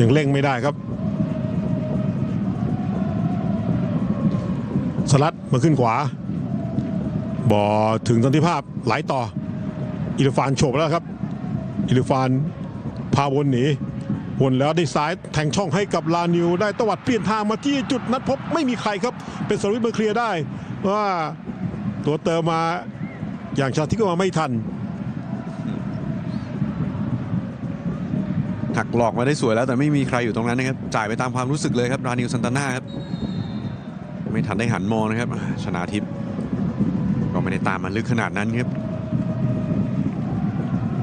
ยังเร่งไม่ได้ครับสลัดมาขึ้นขวาบอถึงสันติภาพไหลต่อ อิลฟานโฉบแล้วครับ อิลฟานพาวนหนีวนแล้วได้ซ้ายแทงช่องให้กับลานิว ได้ตวัดเปลี่ยนทางมาที่จุดนัดพบไม่มีใครครับ เป็นสวิตมาเคลียร์ได้ว่าตัวเติมมาอย่างชาติก็มาไม่ทัน หักหลอกมาได้สวยแล้วแต่ไม่มีใครอยู่ตรงนั้นนะครับ จ่ายไปตามความรู้สึกเลยครับ รานิวซันตาน่าครับ ไม่ทันได้หันมองนะครับ ชนาทิพย์ก็ไม่ได้ตามมาลึกขนาดนั้นครับ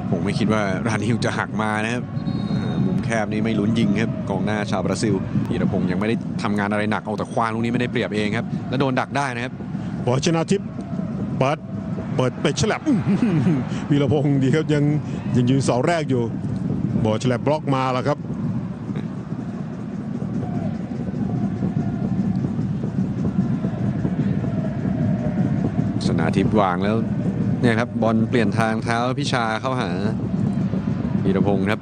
ผมไม่คิดว่ารานิวจะหักมานะครับมุมแคบนี่ไม่ลุ้นยิงครับกองหน้าชาวบราซิลธีรพงศ์ยังไม่ได้ทำงานอะไรหนักเอาแต่ควางลูกนี้ไม่ได้เปรียบเองครับ แล้วโดนดักได้นะครับบอชนะทิพย์เปิดเปิดไปฉลับวีรพงศ์ดีครับยังยังยืนเสาแรกอยู่ บอลฉลับบล็อกมาแล้วครับชนาทิพย์วางแล้วเนี่ยครับบอลเปลี่ยนทางเท้าพิชาเข้าหาธีรพงศ์ครับ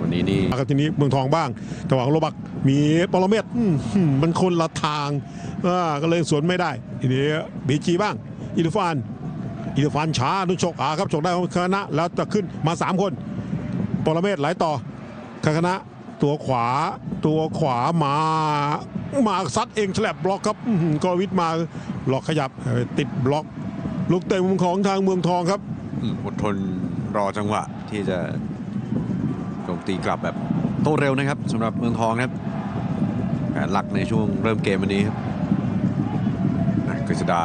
วันนี้นี่ครับทีนี้เมืองทองบ้างจังหวะของโรบักมีปรเมศอื้อหือมันคนละทางอ่าก็เลยสวนไม่ได้ทีนี้บีจีบ้างอิลฟานอิลฟานช้าดุนชกอาครับชกได้ของคณะแล้วจะขึ้นมา 3 คน ปรเมศไหลต่อคณะตัวขวาตัวขวามามาซัดเองแฉลบบล็อกครับอื้อหือกรวิทมาหลอกขยับเอ่อติดบล็อก ลูกเตะมุมของทางเมืองทองครับอืมอดทนรอจังหวะที่จะโจมตีกลับแบบโต้เร็วนะครับสำหรับเมืองทองครับแผนหลักในช่วงเริ่มเกมวันนี้ครับอะกฤษดา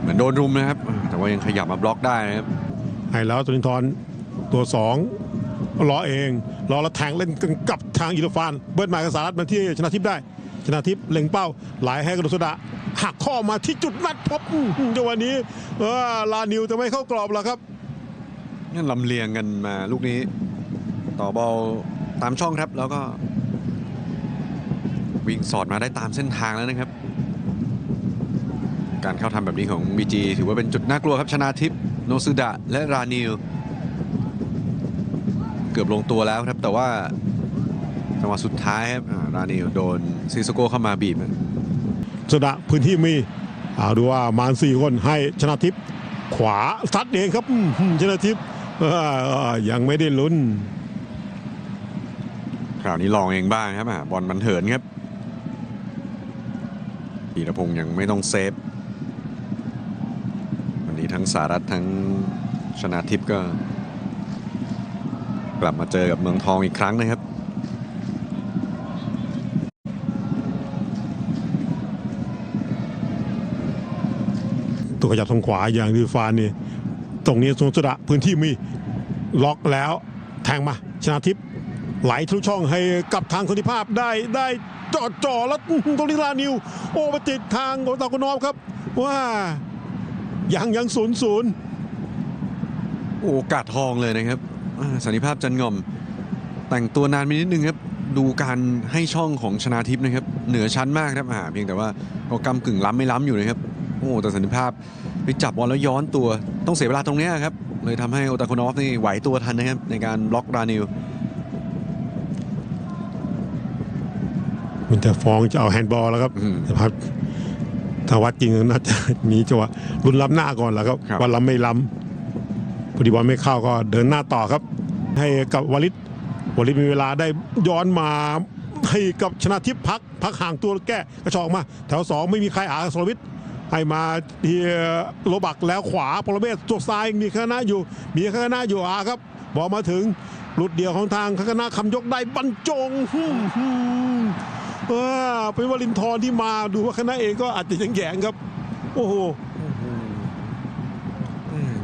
เหมือนโดนรุมนะครับอะแต่ว่ายังขยับมาบล็อกได้นะครับให้แล้วตุนินทรตัวสอง รอเองรอแล้วแทงเล่นกันกับทางอิรฟาน เบิร์ดหมายกับสารัตมาที่ชนะทิพย์ได้ ชนะทิพย์เล็งเป้าไหลให้กระโดดโซดาหักข้อมาที่จุดนัดพบอื้อหือจังหวะนี้เออลานิวจะไม่เข้ากรอบแล้วครับงั้นลำเลียงกันมาลูกนี้ ต่อบอลตามช่องครับแล้วก็ วิ่งสอดมาได้ตามเส้นทางแล้วนะครับ การเข้าทำแบบนี้ของ BG ถือว่าเป็นจุดน่ากลัวครับชนาทิพย์โนซึดะและรานิว เกือบลงตัวแล้วครับ แต่ว่าจังหวะสุดท้ายครับอ่ารานิวโดนซิสโกเข้ามาบีบโซดาพื้นที่มีเอาดูว่ามานสี่คนให้ชนะทิพย์ขวาซัดเองครับอื้อหือชนะทิพย์เออเออยังไม่ได้ลุ้นคราวนี้ลองเองบ้างครับอ่าบอลมันเถินครับปีรพงศ์ยังไม่ต้องเซฟวันนี้ทั้งสารัตทั้งชนาทิพย์ก็ กลับมาเจอกับเมืองทองอีกครั้งนะครับ ตัวขยับทางขวาอย่างดีฟานนี่ตรงนี้สวนสดะพื้นที่มีล็อกแล้วแทงมาชนะทิพย์ไหลทะลุช่องให้กับทางสันติภาพได้ได้จ่อจ่อแล้วอื้อหือตรงนี้ลานิว โอ้มาติดทางโอตาโกนอฟครับ ว่ายังยังศูนย์ศูนย์โอ้โอกาสทองเลยนะครับอ่า สันนิภาพจันงอม แต่งตัวนานไปนิดนึงครับดูการให้ช่องของชนาทิพย์นะครับ เหนือชั้นมากครับอ่าเพียงแต่ว่าก็กำกึ่งล้ำไม่ล้ำอยู่นะครับโอ้แต่สันนิภาพไปจับบอลแล้วย้อนตัวต้องเสียเวลาตรงเนี้ยครับเลยทำให้โอตาโคนอฟนี่ไหวตัวทันนะครับในการบล็อกรานิวมันจะฟ้องจะเอาแฮนด์บอลแล้วครับอืมนะครับถ้าวัดจริงน่าจะมีจังหวะรุ่นล้ำหน้าก่อนแล้วครับครับว่าล้ำไม่ล้ำพอดีบอลไม่เข้าก็เดินหน้าต่อครับ ให้กับวลิตวลิตมีเวลาได้ย้อนมาให้กับชนะทิพย์พักพักห่างตัวแก้กระชอกมา แถวสองไม่มีใครอาสรวิทย์ให้มาที่โลบักแล้วขวาปรเมศตัวซ้ายมีคณะอยู่ มีคณะอยู่อาครับ บอลมาถึงหลุดเดียวของทางคณะคำยกได้บรรจงฮึ่มฮึ่มเออเป็นวลินทรที่มาดูว่าคณะเองก็อาจจะยังแยงๆครับ โอ้โห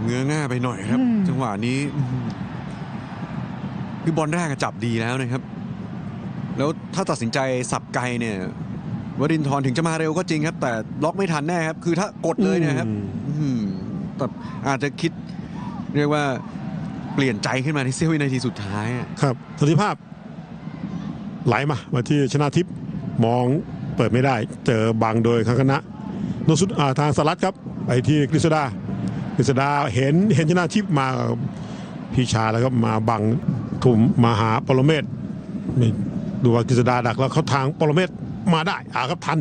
เงื้อง่าไปหน่อยครับอืมจังหวะนี้อื้อหือ คือบอลแรกอะจับดีแล้วนะครับ แล้วถ้าตัดสินใจสับไกลเนี่ยวรินทร์ถึงจะมาเร็วก็จริงครับ แต่ล็อกไม่ทันแน่ครับ คือถ้ากดเลยเนะครับอืมอื้อหือแต่อาจจะคิดเรียกว่าเปลี่ยนใจขึ้นมาในเสี้ยววินาทีสุดท้ายอะครับสันติภาพ ไหลมามาที่ชนะทิพย์มองเปิดไม่ได้ เจอบังโดยคณะโนสุดอ่าทางสลัดครับ ไปที่กฤษดากฤษดาเห็นเห็นชนะทิพย์มาพี่ชาแล้วก็มาบัง ถุมมาหาปรเมศดูว่ากฤษดาดักแล้วเขาทางปรเมศมาได้อ่าครับทัน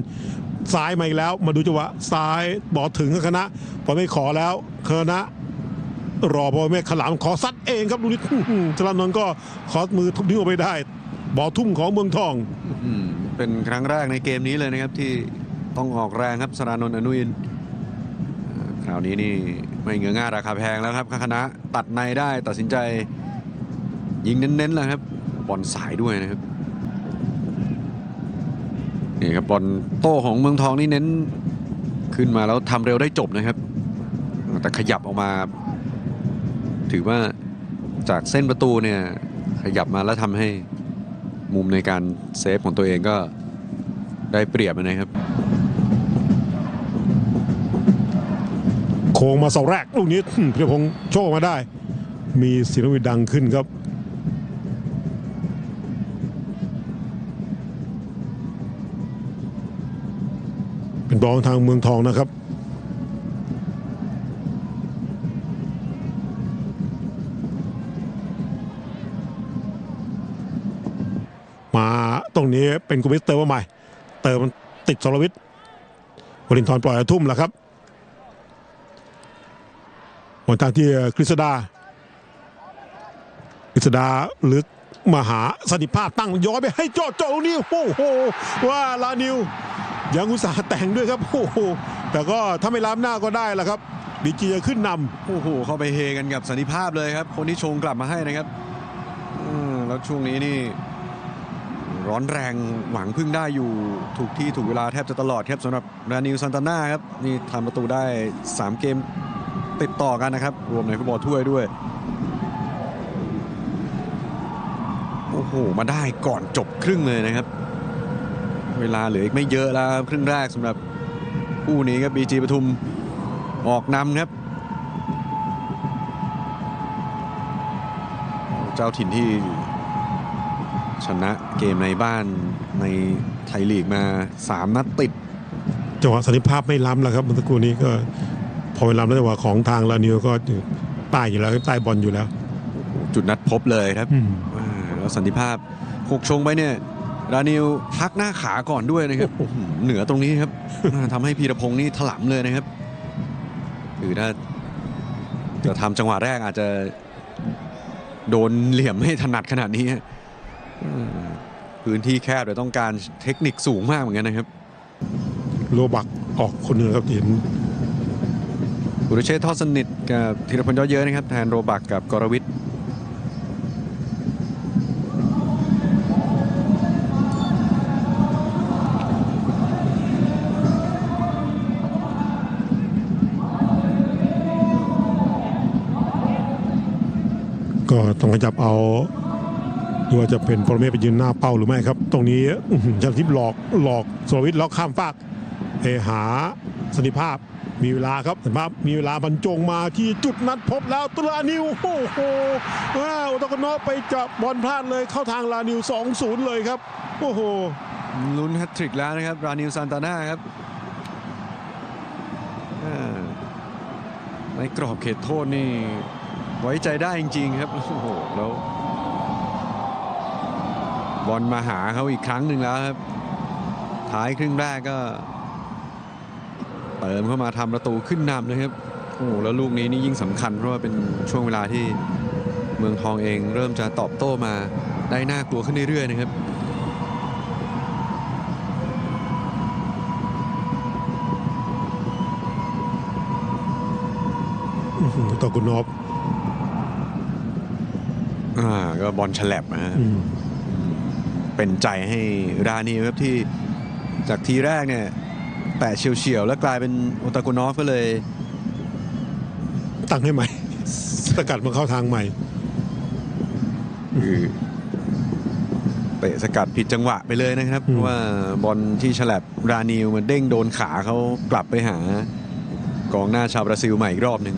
ซ้ายมาอีกแล้ว มาดูจังหวะซ้ายบอลถึงคณะปรเมศขอแล้วคณะรอปรเมศขลามขอซัดเองครับดูนี่ชลานนท์ก็ขอมือทุบทิ้งออกไปได้ บอทุ่มของเมืองทองอเป็นครั้งแรกในเกมนี้เลยนะครับที่ต้องออกแรงครับสรานนท์อนุอินคราวนี้นี่ไม่เงื้อง่าราคาแพงแล้วครับคณะตัดในได้ตัดสินใจ ยิงเน้นๆแล้วครับ บอลสายด้วยนะครับนี่ครับบอลโต้ของเมืองทองนี่เน้นขึ้นมาแล้วทำเร็วได้จบนะครับ แต่ขยับออกมา ถือว่าจากเส้นประตูเนี่ยขยับมาแล้วทำให้มุมในการเซฟของตัวเองก็ได้เปรียบนะครับ โค้งมาเสาแรกลูกนี้อืมพิรพงศ์โชคมาได้ มีเสียงวีดดังขึ้นครับ เป็นบอลทางเมืองทองนะครับมาตรงนี้เป็นกุมิสเติมมาใหม่ เติมติดสรวิทย์วรินทร์ปล่อยทุ่มแล้วครับหนทางที่กฤษดากฤษดาลึกมาหาสนติภาพตั้งย้อนไปให้โจโจนี่โอ้โหว่าลานิว ยังอุตส่าห์แต่งด้วยครับโอ้โหแต่ก็ถ้าไม่ล้ำหน้าก็ได้แหละครับดีจีจะขึ้นนำโอ้โหเข้าไปเฮกันกับสันนิภาพเลยครับ คนที่ชงกลับมาให้นะครับอแล้วช่วงนี้นี่ ร้อนแรงหวังพึ่งได้อยู่ถูกที่ถูกเวลาแทบจะตลอดครับสำหรับรานิวซันตาน่าครับนี่ทำประตูได้ 3 เกมติดต่อกันนะครับ รวมในฟุตบอลถ้วยด้วยโอ้โหมาได้ก่อนจบครึ่งเลยนะครับ เวลาเหลืออีกไม่เยอะแล้วครับครึ่งแรกสำหรับคู่นี้ครับบีจีปทุมออกนำครับ เจ้าถิ่นที่ชนะเกมในบ้านในไทยลีกมา 3 นัดติดำจังหวะสนติภาพไม่ล้ำแล้วครับเมื่อสักครู่นี้ก็พอไปล้ำแล้วจังหวะของทางลานิวก็ใต้อยู่แล้วครับใต้บอลอยู่แล้ว จุดนัดพบเลยครับอืมอ่าแล้วสันติภาพหกชงไปเนี่ย รานิวพักหน้าขาก่อนด้วยนะครับอื้อหือเหนือตรงนี้ครับอ่าทำให้พีรพงศ์นี่ถลำเลยนะครับคือถ้าจะทำจังหวะแรกอาจจะโดนเหลี่ยมไม่ถนัดขนาดนี้ฮะอืมพื้นที่แคบเดี๋ยวต้องการเทคนิคสูงมากเหมือนกันนะครับ โลบักออกคนหนึ่งครับเห็นบุรุเชษฐ์ทอดสนิทกับธีรพลยอดเยอะนะครับ แทนโรบักกับกรวิทย์ ก็ต้องขยับเอาดูว่าจะเป็นปรเมศไปยืนหน้าเป้าหรือไม่ครับ ตรงนี้ชันทิพย์หลอกหลอกสรวิทย์แล้วข้ามฟากเอหาสนิภาพมีเวลาครับสนิภาพมีเวลาบรรจงมาที่จุดนัดพบแล้วตุลานิวโอ้โหว้าวตะกนอไปจับบอลพลาดเลยเข้าทางลานิว 2-0 เลยครับ โอ้โหลุ้นแฮตทริกแล้วนะครับรานิวซานตาน่าครับในกรอบเขตโทษนี่ ไว้ใจได้จริง ๆ ครับ โอ้โห แล้วบอลมาหาเขาอีกครั้งหนึ่งแล้วครับ ท้ายครึ่งแรกก็ เติมเข้ามาทำประตูขึ้นนำนะครับ โอ้โห แล้วลูกนี้นี่ยิ่งสำคัญเพราะว่าเป็นช่วงเวลาที่เมืองทองเองเริ่มจะตอบโต้มาได้น่ากลัวขึ้นเรื่อยๆนะครับอื้อหือตกุนอฟ อ่าก็บอลฉลับนะฮะอืมเป็นใจให้รานีครับที่จากทีแรกเนี่ยแตะเฉียวๆแล้วกลายเป็นโอตากุนอฟก็เลย ตั้งให้ใหม่ สกัดมาเข้าทางใหม่ คือเตะสกัดผิดจังหวะไปเลยนะครับอืม เพราะว่าบอลที่ฉลับรานิวมันเด้งโดนขาเขากลับไปหากองหน้าชาวบราซิลใหม่อีกรอบหนึ่ง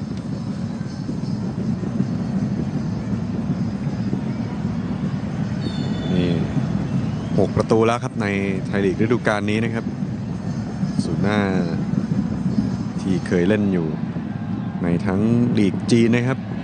6 ประตูแล้วครับในไทยลีกฤดูกาลนี้นะครับสุดหน้าที่เคยเล่นอยู่ในทั้งลีกจีนนะครับ